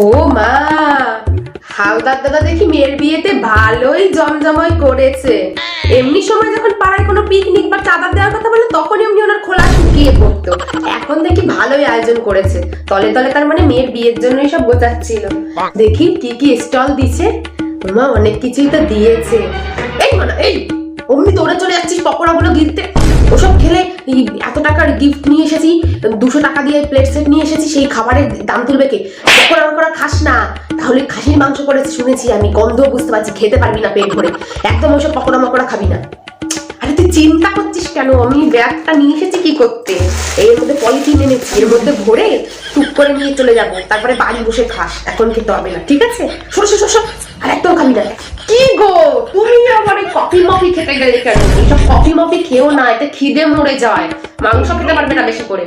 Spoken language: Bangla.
ও মা হাওদার দাদা দেখি মেয়ের বিয়েতে ভালোই জমজময় করেছে। এমনি সময় যখন পাড়ায় কোনো পিকনিক বা চাঁদা দেওয়ার কথা বলে তখনই এমনি ওনার খোলা শুকিয়ে পড়তো। এখন দেখি ভালোই আয়োজন করেছে। তলে তলে তার মানে মেয়ের বিয়ের জন্যই সব গোছাচ্ছিল। দেখি কি কি স্টল দিছে। মা, অনেক কিছুই তো দিয়েছে। এই মানে এই, অমনি তোরা চলে যাচ্ছিস, পকোড়াগুলো গিলতে। ওসব খেলে এত টাকার গিফট নিয়ে এসেছি দুশো টাকা দিয়ে প্লেট সেট নিয়ে এসেছি, সেই খাবারের দাম তুলবে কে? পকোড়া খাস না। তাহলে খাসির মাংস করেছে, শুনেছি আমি গন্ধ বুঝতে পারছি, খেতে পারবি না পেট ভরে। একদম ওইসব পকোড়া মকোড়া খাবি না। আরে তুই চিন্তা করছিস কেন? আমি ব্যাগটা নিয়ে এসেছি কি করতে? এর মধ্যে পলিথিন এনেছি, এর মধ্যে ভরে টুক করে নিয়ে চলে যাব। তারপরে বাড়ি বসে খাস, এখন খেতে হবে না, ঠিক আছে? সরো সরো সরো আর একদম খাবি না। কি গো? তুমি এই কফি মফি খেতে গেলে কেন? এইসব কফি মফি খেও না এতে খিদে মরে যায়। মাংস খেতে পারবে না বেশি করে।